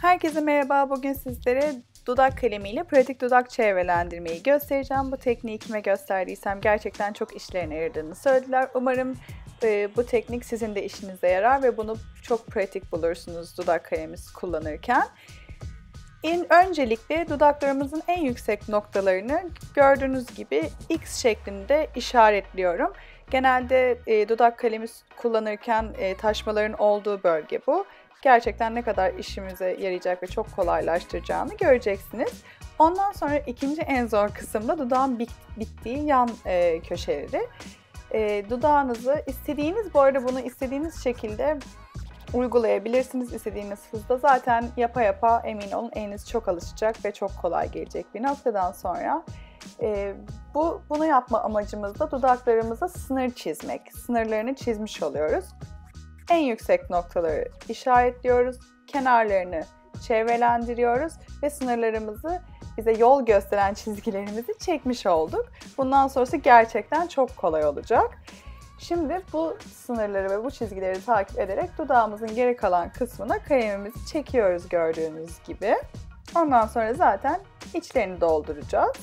Herkese merhaba. Bugün sizlere dudak kalemiyle pratik dudak çevrelendirmeyi göstereceğim. Bu tekniği kime gösterdiysem gerçekten çok işlerine yaradığını söylediler. Umarım e, bu teknik sizin de işinize yarar ve bunu çok pratik bulursunuz dudak kalemimiz kullanırken. En öncelikle dudaklarımızın en yüksek noktalarını gördüğünüz gibi X şeklinde işaretliyorum. Genelde e, dudak kalemi kullanırken e, taşmaların olduğu bölge bu gerçekten ne kadar işimize yarayacak ve çok kolaylaştıracağını göreceksiniz. Ondan sonra ikinci en zor kısımda dudağın bit, bittiği yan e, köşeleri. E, dudağınızı istediğiniz, bu arada bunu istediğiniz şekilde uygulayabilirsiniz istediğiniz hızda. Zaten yapa yapa emin olun eliniz çok alışacak ve çok kolay gelecek bir noktadan sonra. E, bu Bunu yapma amacımız da dudaklarımıza sınır çizmek. Sınırlarını çizmiş oluyoruz. En yüksek noktaları işaretliyoruz, kenarlarını çevrelendiriyoruz ve sınırlarımızı bize yol gösteren çizgilerimizi çekmiş olduk. Bundan sonrası gerçekten çok kolay olacak. Şimdi bu sınırları ve bu çizgileri takip ederek dudağımızın geri kalan kısmına kalemimizi çekiyoruz gördüğünüz gibi. Ondan sonra zaten içlerini dolduracağız.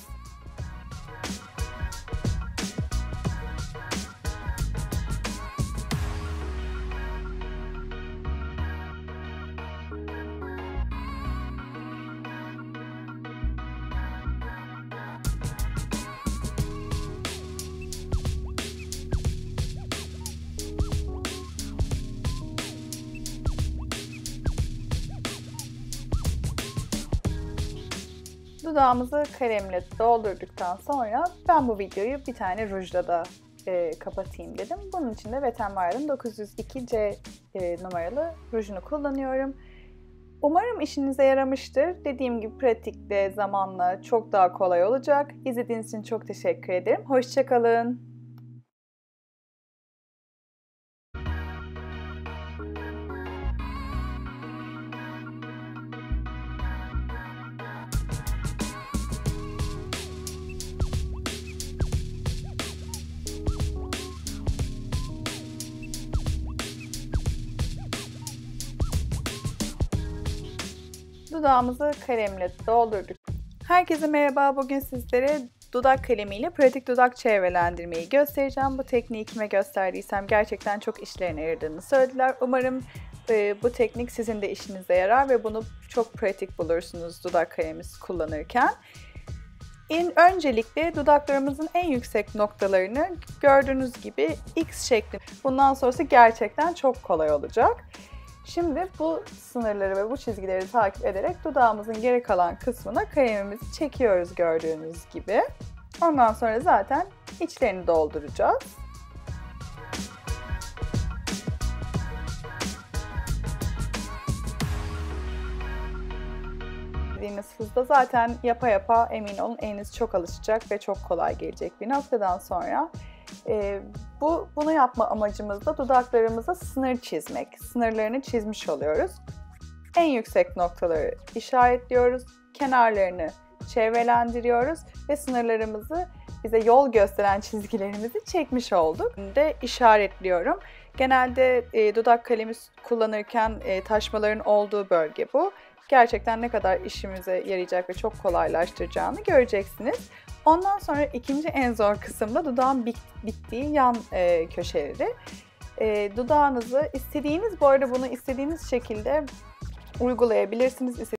Dudağımızı kalemle doldurduktan sonra ben bu videoyu bir tane rujla da e, kapatayım dedim. Bunun için de Vetemvar'ın 902C e, numaralı rujunu kullanıyorum. Umarım işinize yaramıştır. Dediğim gibi pratikte zamanla çok daha kolay olacak. İzlediğiniz için çok teşekkür ederim. Hoşçakalın. Dudağımızı kalemle doldurduk. Herkese merhaba. Bugün sizlere dudak kalemiyle pratik dudak çevrelendirmeyi göstereceğim. Bu tekniği kime gösterdiysem gerçekten çok işlerine yaradığını söylediler. Umarım e, bu teknik sizin de işinize yarar ve bunu çok pratik bulursunuz dudak kalemimiz kullanırken. En öncelikle dudaklarımızın en yüksek noktalarını gördüğünüz gibi X şekli. Bundan sonrası gerçekten çok kolay olacak. Şimdi bu sınırları ve bu çizgileri takip ederek dudağımızın geri kalan kısmına kalemimizi çekiyoruz gördüğünüz gibi. Ondan sonra zaten içlerini dolduracağız. dediğiniz hızda zaten yapa yapa emin olun eliniz çok alışacak ve çok kolay gelecek bir noktadan sonra. E, bu Bunu yapma amacımız da dudaklarımıza sınır çizmek. Sınırlarını çizmiş oluyoruz. En yüksek noktaları işaretliyoruz, kenarlarını çevrelendiriyoruz ve sınırlarımızı bize yol gösteren çizgilerimizi çekmiş olduk. De işaretliyorum. Genelde e, dudak kalemi kullanırken e, taşmaların olduğu bölge bu gerçekten ne kadar işimize yarayacak ve çok kolaylaştıracağını göreceksiniz. Ondan sonra ikinci en zor kısımda dudağın bit, bittiği yan e, köşeleri. E, dudağınızı istediğiniz, bu arada bunu istediğiniz şekilde uygulayabilirsiniz.